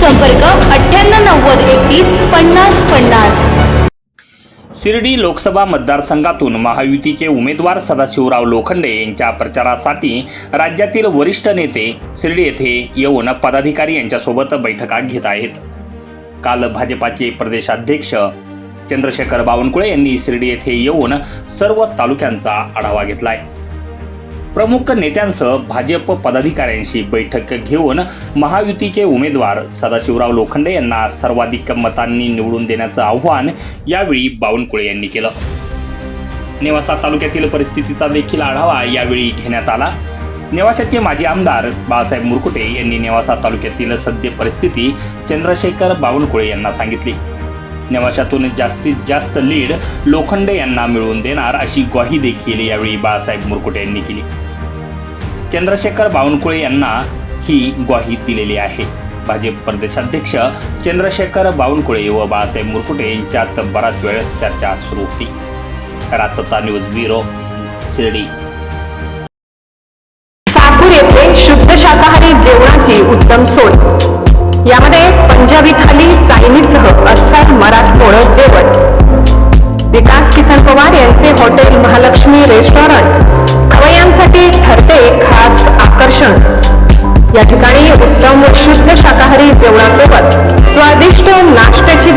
संपर्क अठ्ठ्याण्णव नव्वद एकतीस पन्नास पन्नास. शिर्डी लोकसभा मतदारसंघातून महायुतीचे उमेदवार सदाशिवराव लोखंडे यांच्या प्रचारासाठी राज्यातील वरिष्ठ नेते शिर्डी येथे येऊन पदाधिकारी यांच्यासोबत बैठका घेत आहेत. काल भाजपाचे प्रदेशाध्यक्ष चंद्रशेखर बावनकुळे यांनी शिर्डी येथे येऊन सर्व तालुक्यांचा आढावा घेतला आहे प्रमुख नेत्यांसह भाजप पदाधिकाऱ्यांशी बैठक घेऊन महायुतीचे उमेदवार सदाशिवराव लोखंडे यांना सर्वाधिक मतांनी निवडून देण्याचं आव्हान यावेळी बावनकुळे यांनी केलं. नेवासा तालुक्यातील परिस्थितीचा देखील आढावा यावेळी घेण्यात आला. नेवाशाचे माजी आमदार बाळासाहेब मुरकुटे यांनी नेवासा तालुक्यातील सद्य परिस्थिती चंद्रशेखर बावनकुळे यांना सांगितली. नेवाशातून जास्तीत जास्त लीड लोखंडे यांना मिळवून देणार अशी ग्वाही देखील यावेळी बाळासाहेब मुरकुटे यांनी केली. चंद्रशेखर बावनकुळे यांना ही ग्वाही दिलेली आहे. भाजप प्रदेशाध्यक्ष चंद्रशेखर बावनकुळे व बाळासाहेब मुरकुटे यांच्यात बराच वेळ चर्चा सुरू होती. Rajsatta news bureau Shirdi. Sakur येथे शुद्ध शाकाहारी जेवणाची उत्तम सोय. यामध्ये पंजाबी थाली चायनीज सह मराठमोळं जेवण. विकास किसन पवार यांचे हॉटेल महालक्ष्मी रेस्टॉरंट. खवयांसाठी ठरते खास आकर्षण. या ठिकाणी उत्तम व शुद्ध शाकाहारी जेवणासोबत स्वादिष्ट नाश्त्याची